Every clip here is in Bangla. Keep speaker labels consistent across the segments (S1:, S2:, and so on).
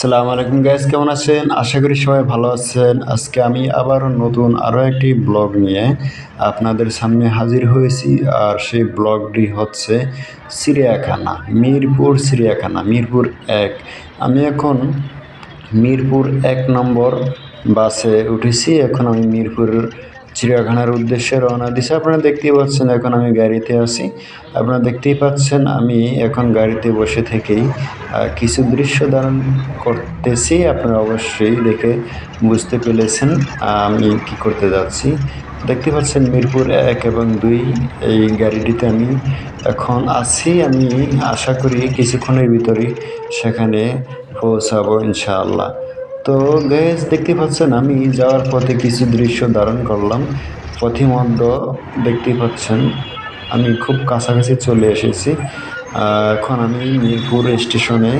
S1: সালাম আলাইকুম গ্যাস কেমন আছেন? আশা করি সবাই ভালো আছেন। আজকে আমি আবার নতুন আরও একটি ব্লগ নিয়ে আপনাদের সামনে হাজির হয়েছি। আর সেই ব্লগটি হচ্ছে চিড়িয়াখানা, মিরপুর চিড়িয়াখানা, মিরপুর এক। আমি এখন মিরপুর এক নম্বর বাসে উঠেছি। এখন আমি মিরপুরের চিড়িয়াখানার উদ্দেশ্যে রওনা দিছি। আপনারা দেখতেই পাচ্ছেন এখন আমি গাড়িতে আছি। আপনারা দেখতেই পাচ্ছেন আমি এখন গাড়িতে বসে থেকেই কিছু দৃশ্য ধারণ করতেছি। আপনারা অবশ্যই দেখে বুঝতে পেরেছেন আমি কি করতে যাচ্ছি। দেখতে পাচ্ছেন মিরপুর এক এবং দুই, এই গাড়িটিতে আমি এখন আছি। আমি আশা করি কিছুক্ষণের ভিতরেই সেখানে পৌঁছাবো ইনশাআল্লাহ। তো গ্যাস দেখতে পাচ্ছেন, আমি যাওয়ার পথে কিছু দৃশ্য ধারণ করলাম। পথিমধ্য দেখতে পাচ্ছেন, আমি খুব কাছাকাছি চলে এসেছি। এখন আমি মিরপুর স্টেশনে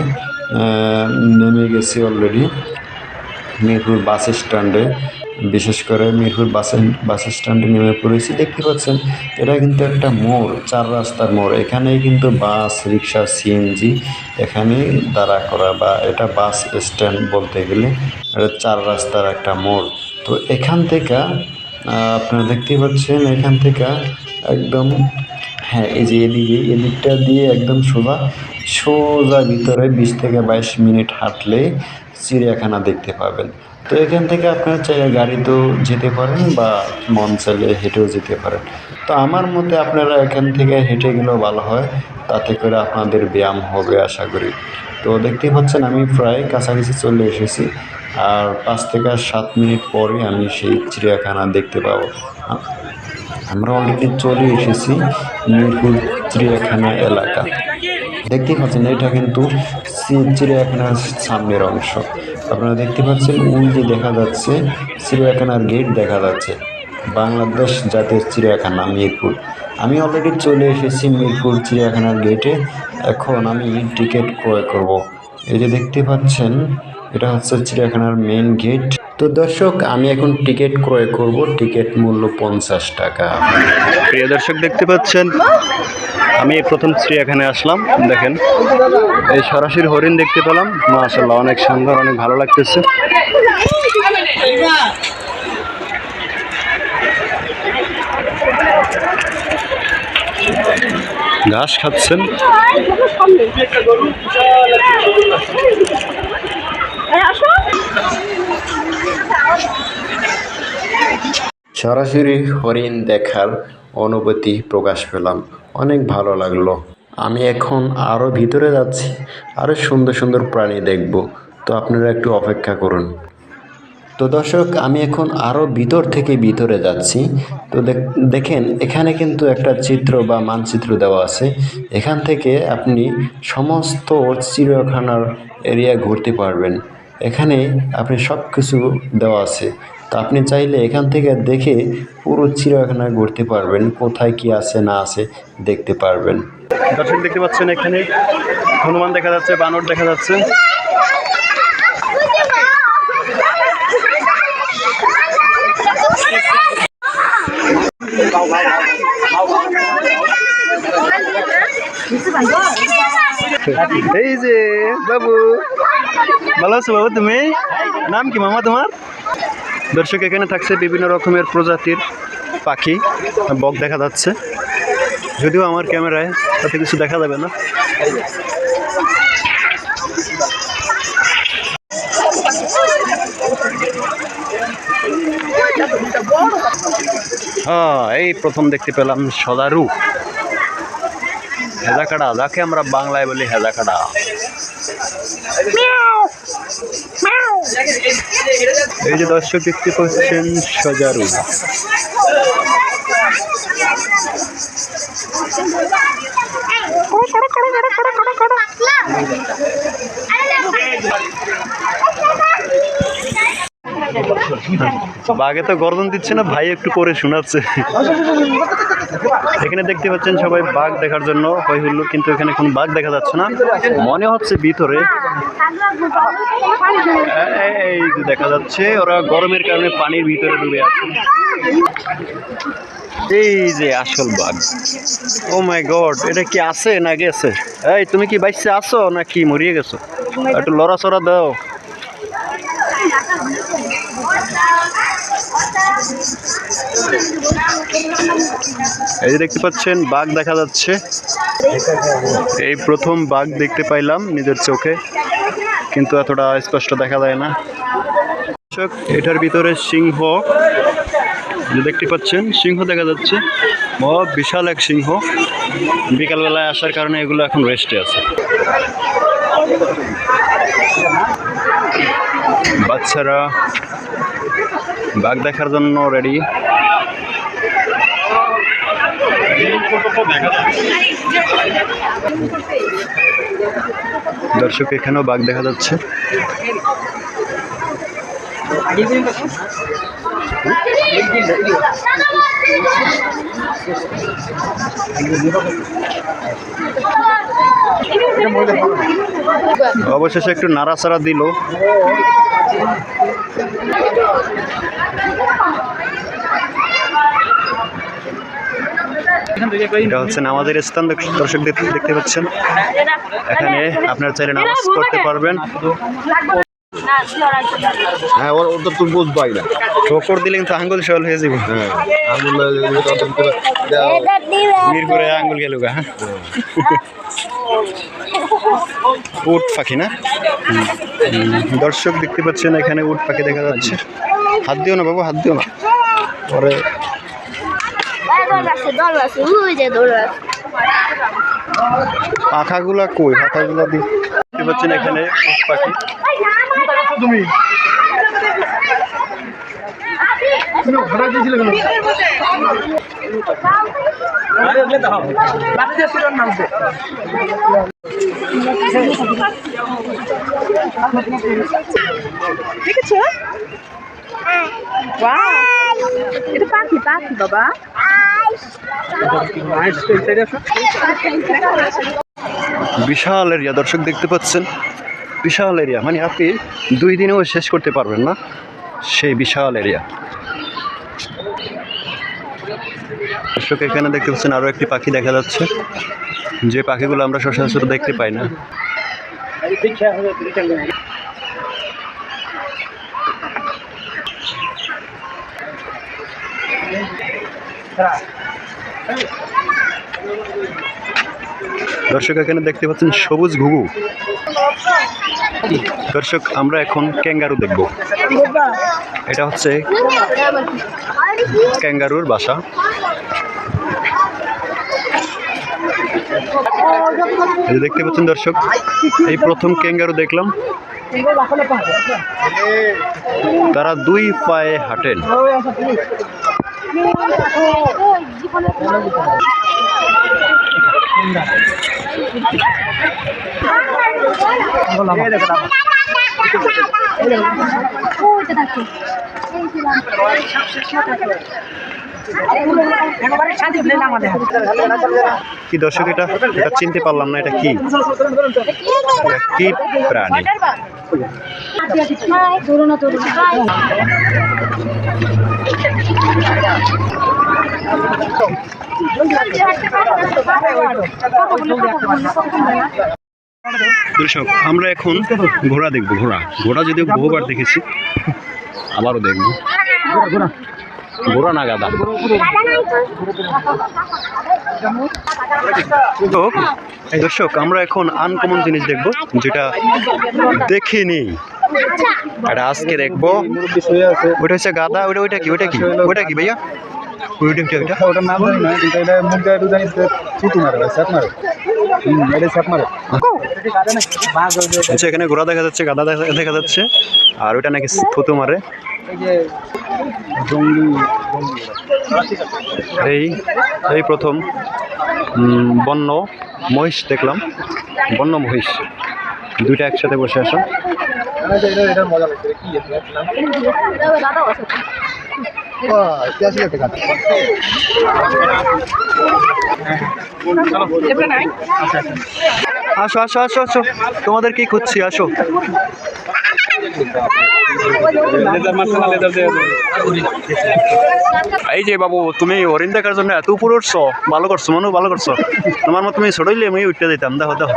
S1: নেমে গেছি অলরেডি মিরপুর বাস স্ট্যান্ডে। বিশেষ করে মিরপুর বাস বাস স্ট্যান্ডে নেমে পড়েছি, দেখতে পাচ্ছেন, এটা কিন্তু একটা মোড়, চার রাস্তার মোড়, এখানেই কিন্তু বাস, রিক্সা, সিএনজি এখানে দাঁড়া করা বা এটা বাস স্ট্যান্ড বলতে গেলে, এটা চার রাস্তার একটা মোড়। তো এখান থেকে আপনারা দেখতেই পাচ্ছেন, এখান থেকে একদম হ্যাঁ এই যে এদিকে, এদিকটা দিয়ে একদম সোজা সোজা ভিতরে বিশ থেকে বাইশ মিনিট হাঁটলে চিড়িয়াখানা দেখতে পাবেন। তো এখান থেকে আপনারা চাইলে গাড়িতেও যেতে পারেন বা মন চাইলে হেঁটেও যেতে পারেন। তো আমার মতে আপনারা এখান থেকে হেঁটে গেলেও ভালো হয়, তাতে করে আপনাদের ব্যায়াম হবে আশা করি। তো দেখতেই পাচ্ছেন আমি প্রায় কাছাকাছি চলে এসেছি, আর পাঁচ থেকে সাত মিনিট পরে আমি সেই চিড়িয়াখানা দেখতে পাবো। আমরা অলরেডি চলে এসেছি মিরপুর চিড়িয়াখানা এলাকা। দেখতেই পাচ্ছেন এটা কিন্তু চিড়িয়াখানার সামনের অংশ। আপনারা দেখতে পাচ্ছেন, ওই যে দেখা যাচ্ছে, চিড়িয়াখানার গেট দেখা যাচ্ছে। বাংলাদেশ জাতীয় চিড়িয়াখানা, মিরপুর। আমি অলরেডি চলে এসেছি মিরপুর চিড়িয়াখানার গেটে। এখন আমি টিকিট ক্রয় করব। এই যে দেখতে পাচ্ছেন, এটা হচ্ছে চিড়িয়াখানার মেন গেট তো দর্শক, আমি এখন টিকিট ক্রয় করব। টিকিট মূল্য পঞ্চাশ টাকা।
S2: প্রিয় দর্শক, দেখতে পাচ্ছেন আমি প্রথম চিড়িয়াখানায় আসলাম, দেখেন। এই সরাসরি হরিণ দেখতে পেলাম। মাশাল্লাহ অনেক সুন্দর, অনেক ভালো লাগতেছে। ঘাস খাচ্ছেন।
S1: সরাসরি হরিণ দেখার অনুভূতি প্রকাশ পেলাম। অনেক ভালো লাগল। আমি এখন আরও ভিতরে যাচ্ছি আরও সুন্দর সুন্দর প্রাণী দেখব। তো আপনারা একটু অপেক্ষা করুন। তো দর্শক, আমি এখন আরও ভিতর থেকে ভিতরে যাচ্ছি। তো দেখ- দেখেন, এখানে কিন্তু একটা চিত্র বা মানচিত্র দেওয়া আছে। এখান থেকে আপনি সমস্ত চিড়িয়াখানার এরিয়া ঘুরতে পারবেন। এখানে আপনি সব কিছু দেওয়া আছে। তো আপনি চাইলে এখান থেকে দেখে পুরো চিড়িয়াখানা ঘুরতে পারবেন, কোথায় কি আছে, না আছে, দেখতে পারবেন।
S2: দর্শক, দেখতে পাচ্ছেন এখানে হনুমান দেখা যাচ্ছে, বানর দেখা যাচ্ছে। এই যে, বাবু। ভালো আছো বাবু তুমি? নাম কি মামা তোমার? দর্শক, এখানে থাকছে বিভিন্ন রকমের প্রজাতির পাখি, বক দেখা যাচ্ছে। যদিও আমার ক্যামেরায় তাতে কিছু দেখা যাবে না। হ্যাঁ এই প্রথম দেখতে পেলাম সদারু। হেজাকাড়া, যাকে আমরা বাংলায় বলি হেজাকাড়া। এই যে দর্শক দেখতে পাচ্ছেন, সজারু। বাঘে তো গর্জন দিচ্ছে না, ভাই একটু করে শোনাচ্ছে। এখানে দেখতে পাচ্ছেন সবাই বাঘ দেখার জন্য হই হুল্লো, কিন্তু এখানে কোনো বাঘ দেখা যাচ্ছে না। মনে হচ্ছে ভিতরে এই যে দেখা যাচ্ছে, ওরা গরমের কারণে পানির ভিতরে ডুবে আছে। এই যে আসল বাঘ। ও মাই গড, এটা কি আছে না গেছে? এই, তুমি কি বাইসে আছো নাকি মরিয়ে গেছো? একটু লড়াচড়া দাও। এই যে দেখতে পাচ্ছেন, বাঘ দেখা যাচ্ছে। এই প্রথম বাঘ দেখতে পাইলাম নিজের চোখে, কিন্তু এতটা স্পষ্ট দেখা যায় না। এটার ভিতরে সিংহ। দেখতে পাচ্ছেন, সিংহ দেখা যাচ্ছে। ও, বিশাল এক সিংহ। বিকালবেলায় আসার কারণে এগুলো এখন রেস্টে আছে। বাচ্চারা বাঘ দেখার জন্য রেডি দর্শক এখানেও বাঘ দেখা যাচ্ছে। অবশেষে একটু নাড়াচাড়া দিল। এটা হচ্ছে নামাজের স্থান দর্শক দেখতে পাচ্ছেন। এখানে আপনার চাইলে নামাজ করতে পারবেন।
S3: হ্যাঁ ওর ওর তো তুই বুঝবাই না।
S2: ঠোকর দিলে কিন্তু আঙ্গুল সল হয়ে যাবে।
S3: হ্যাঁ দেওয়া
S2: মিরপুরে আঙ্গুল গেল গা। উট পাখি না? হুম। হুম, দর্শক দেখতে পাচ্ছেন এখানে উট পাখি দেখা যাচ্ছে। হাত দিও না বাবু হাত দিও না। পরে পাখাগুলা কই? পাখাগুলা দি দেখতে পাচ্ছেন এখানে পাখি।
S4: দেখেছ? এটা পাখি পাখি বাবা।
S2: বিশাল এরিয়া, দর্শক দেখতে পাচ্ছেন? বিশাল এরিয়া মানে আপনি দুই দিনেও শেষ করতে পারবেন না সেই বিশাল এরিয়া। দর্শক, এখানে দেখতে পাচ্ছেন আরও একটি পাখি দেখা যাচ্ছে। যে পাখিগুলো আমরা সচরাচর দেখতে পাই না। দর্শক, এখানে দেখতে পাচ্ছেন সবুজ ঘুঘু। দর্শক, আমরা এখন ক্যাঙ্গারু দেখব। এটা হচ্ছে ক্যাঙ্গারুর বাসা। দেখতে পাচ্ছেন দর্শক, এই প্রথম ক্যাঙ্গারু দেখলাম। তারা দুই পায়ে হাঁটেন। কি দর্শক এটা? এটা চিনতে পারলাম না এটা কি? কি প্রাণী? দর্শক, আমরা এখন ঘোড়া দেখব, ঘোড়া। ঘোড়া যদিও বহুবার দেখেছি, আবারও দেখব। ঘোড়া না গাদা তো, দর্শক, আমরা এখন আনকমন জিনিস দেখব, যেটা দেখিনি এটা আজকে দেখব ওইটা হচ্ছে গাদা ওইটা ওইটা কি? ওইটা কি? ওইটা কি, ভাইয়া? ওইটা ওইটা ওইটা
S3: ওটার নাম জানি না কিন্তু এটা মুখ গায়ে জানি ছুটু মারে স্যাপ মারে। হুম এটা স্যাপ মারে।
S2: আচ্ছা এখানে ঘোড়া দেখা যাচ্ছে গাদা দেখা দেখা যাচ্ছে আর ওইটা নাকি থুতু মারে। এই এই প্রথম বন্য মহিষ দেখলাম। বন্য মহিষ দুইটা একসাথে বসে আসা
S3: মজা
S2: আসো আসো আসো আসো। তোমাদের কি খুঁজছি? আসো। এই যে বাবু, তুমি হরিণ দেখার জন্য এত উপরে উঠছো। ভালো করছ, মনে, ভালো করছ। তোমার মতো তুমি ছোটইলে আমি উঠতে দিতাম। দেখো দেখো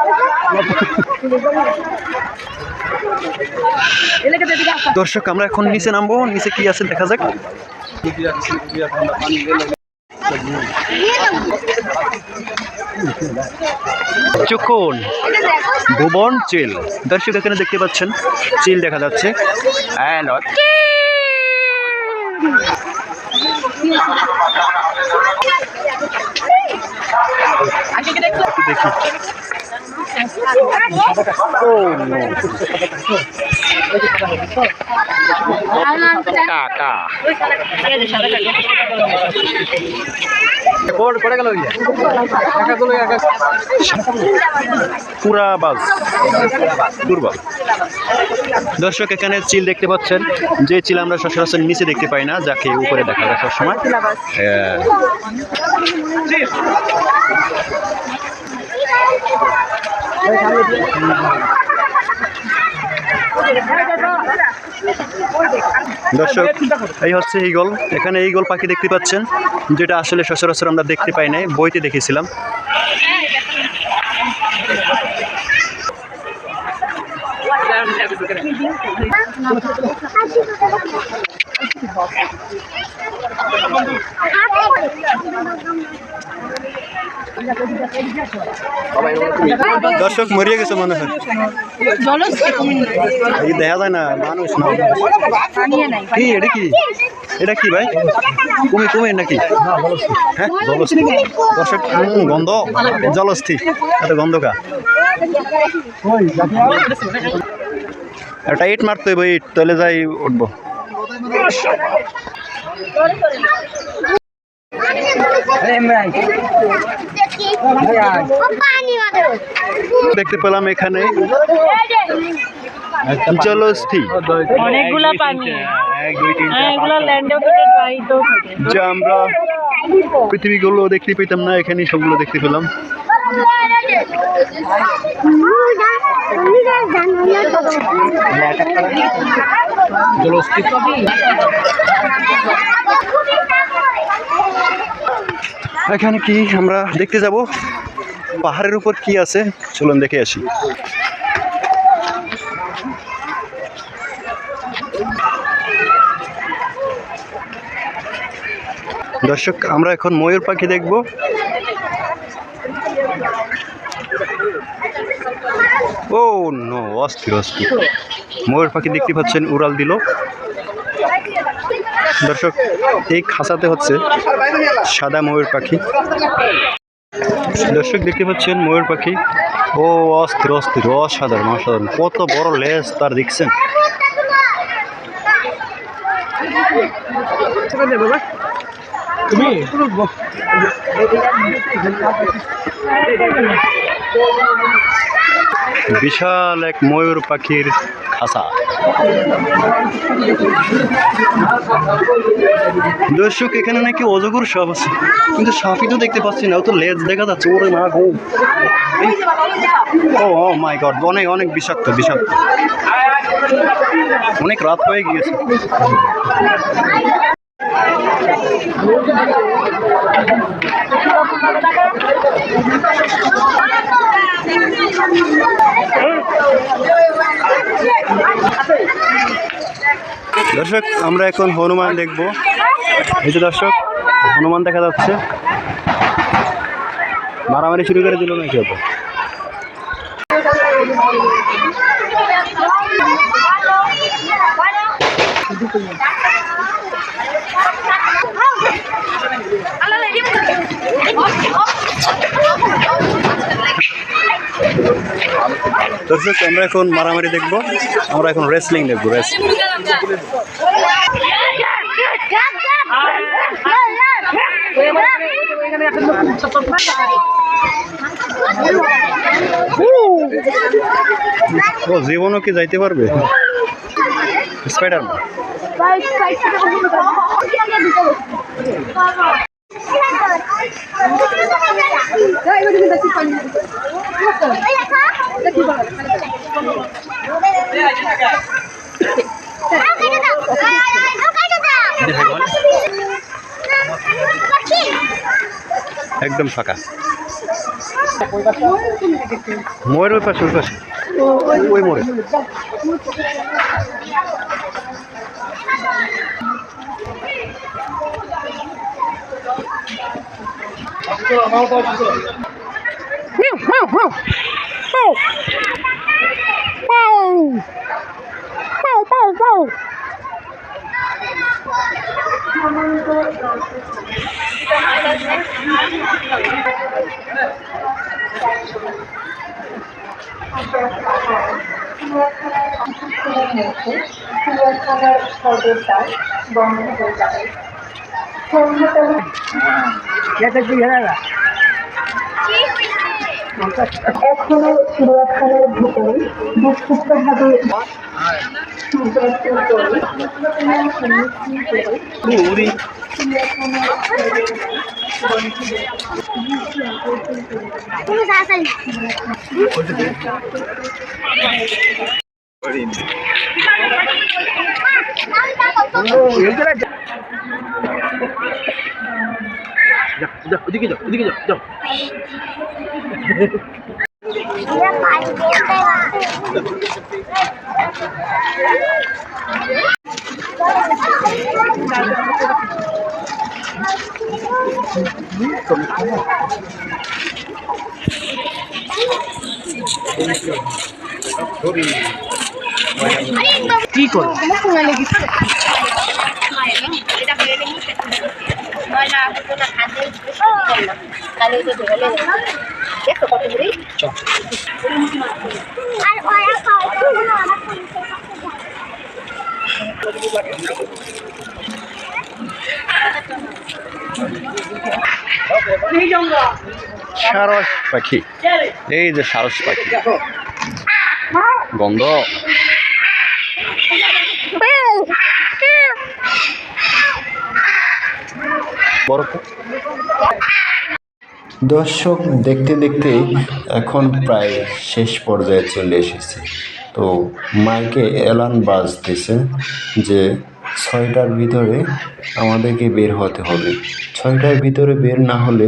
S2: দর্শক, আমরা এখন নিচে নামবো। নিচে কি আছে দেখা যাক। চুকুন ভুবন চিল। দর্শক এখানে দেখতে পাচ্ছেন চিল দেখা যাচ্ছে। And দেখি। পুরা বাস দর্শক, এখানে চিল দেখতে পাচ্ছেন। যে চিল আমরা সচরাচর নিচে দেখতে পাই না, যাকে উপরে দেখা যায় সবসময়। হ্যাঁ। দর্শক, এই হচ্ছে ইগল এখানে ইগল পাখি দেখতে পাচ্ছেন, যেটা আসলে সচরাচর আমরা দেখতে পাই নাই, বইতে দেখেছিলাম। দর্শক মরিয়ে গেছে মনে হয়। দেখা যায় না, মানুষ কি, এটা কি? এটা কি ভাই? কুমি কুমির নাকি? হ্যাঁ জলস্থি। দর্শক, গন্ধ, জলস্থি। এত গন্ধ কা? একটা ইট মারতে হইব, ইট। তাহলে যাই উঠবো। দেখতে পেলাম এখানে। জলস্থি।
S5: অনেকগুলা পানি।
S2: তিন
S5: হ্যাঁ এগুলো ল্যান্ডেও থাকে ড্রাইতেও থাকে।
S2: যে আমরা পৃথিবীগুলো দেখতে পেতাম না এখানে সবগুলো দেখতে পেলাম। এখানে কি আমরা দেখতে যাব? পাহাড়ের উপর কি আছে? চলুন দেখে আসি। দর্শক, আমরা এখন ময়ূর পাখি দেখব। ও, নো, অস্থির অস্থির। ময়ূর পাখি দেখতে পাচ্ছেন, উড়াল দিল। দর্শক, এই খাঁচাতে হচ্ছে সাদা ময়ূর পাখি। দর্শক, দেখতে পাচ্ছেন ময়ূর পাখি। ও অস্থির অস্থির, অসাধারণ অসাধারণ। কত বড় লেজ তার, দেখছেন? বিশাল এক ময়ূর পাখির খাঁচা। দর্শক, এখানে নাকি অজগর সাপ আছে। কিন্তু সাপই তো দেখতে পাচ্ছি না, ও তো লেজ দেখা যাচ্ছে। ওরে মা গো। ও মাই গড, অনেক অনেক বিষাক্ত বিষাক্ত। অনেক রাত হয়ে গিয়েছে। দর্শক, আমরা এখন হনুমান দেখব। এই যে দর্শক, হনুমান দেখা যাচ্ছে। মারামারি শুরু করে দিল নাকি ওটা দর্শক, আমরা এখন মারামারি দেখব। আমরা এখন রেসলিং দেখব রেসলিং ও, জীবনও কি যাইতে পারবে? স্পাইডারম্যান একদম ফাঁকা। ময়ের ওই পাশে ওই পাশে। ওই মোড়ে
S6: এখনও চিড়িয়াখানার ভিতরে বিক্ষিপ্তভাবে সূর্যাস্তের পরে চিড়িয়াখানার
S2: పడింది Thank you. কি করো? সারস পাখি। এই যে সারস পাখি। তো।
S1: দর্শক, দেখতে দেখতে এখন প্রায় শেষ পর্যায়ে চলে এসেছে তো মাইকে এলান বাজতেছে যে ছয়টার ভিতরে আমাদেরকে বের হতে হবে ছয়টার ভিতরে বের না হলে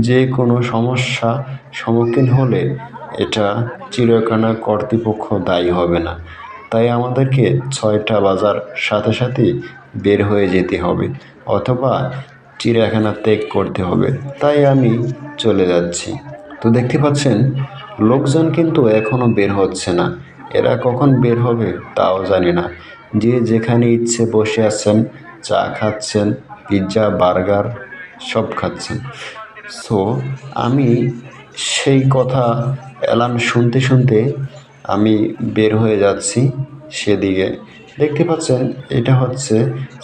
S1: যে কোনো সমস্যা সম্মুখীন হলে এটা চিড়িয়াখানা কর্তৃপক্ষ দায়ী হবে না। তাই আমাদেরকে ছয়টা বাজার সাথে সাথে বের হয়ে যেতে হবে অথবা চিড়িয়াখানা ত্যাগ করতে হবে। তাই আমি চলে যাচ্ছি। তো দেখতে পাচ্ছেন, লোকজন কিন্তু এখনও বের হচ্ছে না। এরা কখন বের হবে তাও জানি না। যে যেখানে ইচ্ছে বসে আছেন, চা খাচ্ছেন, পিৎজা, বার্গার, সব খাচ্ছেন। সো আমি সেই কথা অ্যালার্ম শুনতে শুনতে আমি বের হয়ে যাচ্ছি সেদিকে। দেখতে পাচ্ছেন, এটা হচ্ছে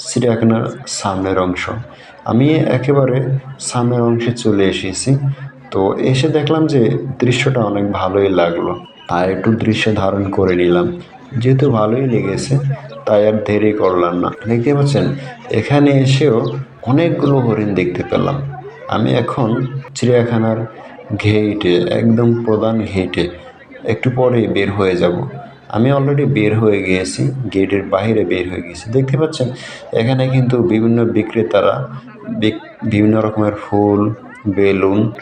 S1: চিড়িয়াখানার সামনের অংশ। আমি একেবারে সামনের অংশে চলে এসেছি। তো এসে দেখলাম যে দৃশ্যটা অনেক ভালোই লাগল। তাই একটু দৃশ্য ধারণ করে নিলাম। যেহেতু ভালোই লেগেছে, তাই আর দেরি করলাম না। দেখতে পাচ্ছেন, এখানে এসেও অনেকগুলো হরিণ দেখতে পেলাম। আমি এখন চিড়িয়াখানার ঘেইটে একদম প্রধান ঘেইটে একটু পরে বের হয়ে যাব। আমি অলরেডি বের হয়ে গিয়েছি, গেটের বাইরে বের হয়ে গেছি দেখতে পাচ্ছেন? এখানে কিন্তু বিভিন্ন বিক্রেতারা বিক- বিভিন্ন রকমের ফুল, বেলুন,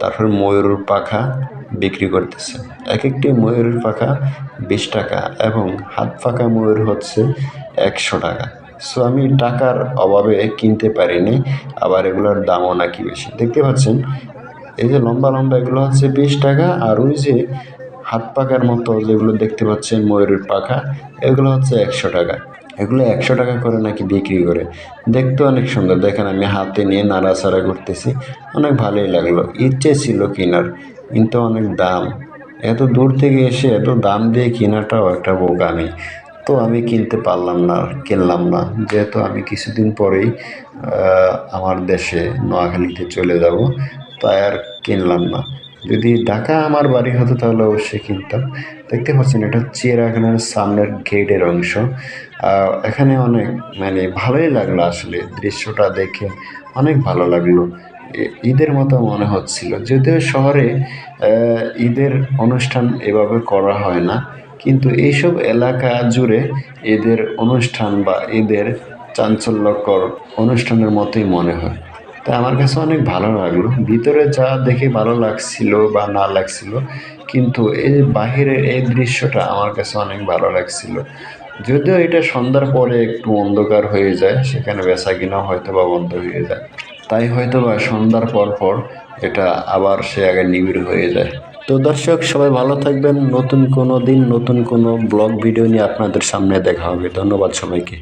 S1: তারপর ময়ূর পাখা বিক্রি করতেছে। এক একটি ময়ূরের পাখা বিশ টাকা এবং হাত পাখা ময়ূর হচ্ছে একশো টাকা। সো আমি টাকার অভাবে কিনতে পারিনি, আবার এগুলোর দামও নাকি বেশি। দেখতে পাচ্ছেন? এই যে লম্বা লম্বা এগুলো হচ্ছে বিশ টাকা, আর ওই যে হাত পাখার মতো যেগুলো দেখতে পাচ্ছেন ময়ূরের পাখা, এগুলো হচ্ছে একশো টাকা। এগুলো একশো টাকা করে নাকি বিক্রি করে? দেখতে অনেক সুন্দর। দেখেন আমি হাতে নিয়ে নাড়াচাড়া করতেছি, অনেক ভালোই লাগল। ইচ্ছে ছিল কেনার, কিন্তু অনেক দাম। এত দূর থেকে এসে এত দাম দিয়ে কেনাটাও একটা বোকামি। তো আমি কিনতে পারলাম না, কিনলাম না। যেহেতু আমি কিছুদিন পরেই আমার দেশে নোয়াখালীতে চলে যাব তাই আর কিনলাম না। যদি ঢাকা আমার বাড়ি হতো তাহলে অবশ্যই কিনতাম। দেখতে পাচ্ছেন, এটা চিড়িয়াখানার সামনের গেটের অংশ। এখানে অনেক মানে ভালোই লাগল আসলে দৃশ্যটা দেখে। অনেক ভালো লাগল। ঈদের মতো মনে হচ্ছিল। যদিও শহরে ঈদের অনুষ্ঠান এভাবে করা হয় না। কিন্তু এইসব এলাকা জুড়ে ঈদের অনুষ্ঠান বা ঈদের চাঞ্চল্যকর অনুষ্ঠানের মতোই মনে হয়। তাই আমার কাছে অনেক ভালো লাগল। ভিতরে যা দেখে ভালো লাগছিল বা না লাগছিল, কিন্তু এই বাহিরের এই দৃশ্যটা আমার কাছে অনেক ভালো লাগছিল। যদিও এটা সন্ধ্যার পরে একটু অন্ধকার হয়ে যায়, সেখানে বেচা কিনা হয়তো বা বন্ধ হয়ে যায়। তাই হয়তো বা সন্ধ্যার পর পর এটা আবার সে আগে নিবিড় হয়ে যায়। তো দর্শক, সবাই ভালো থাকবেন। নতুন কোনো দিন, নতুন কোনো ব্লগ, ভিডিও নিয়ে আপনাদের সামনে দেখা হবে। ধন্যবাদ সবাইকে।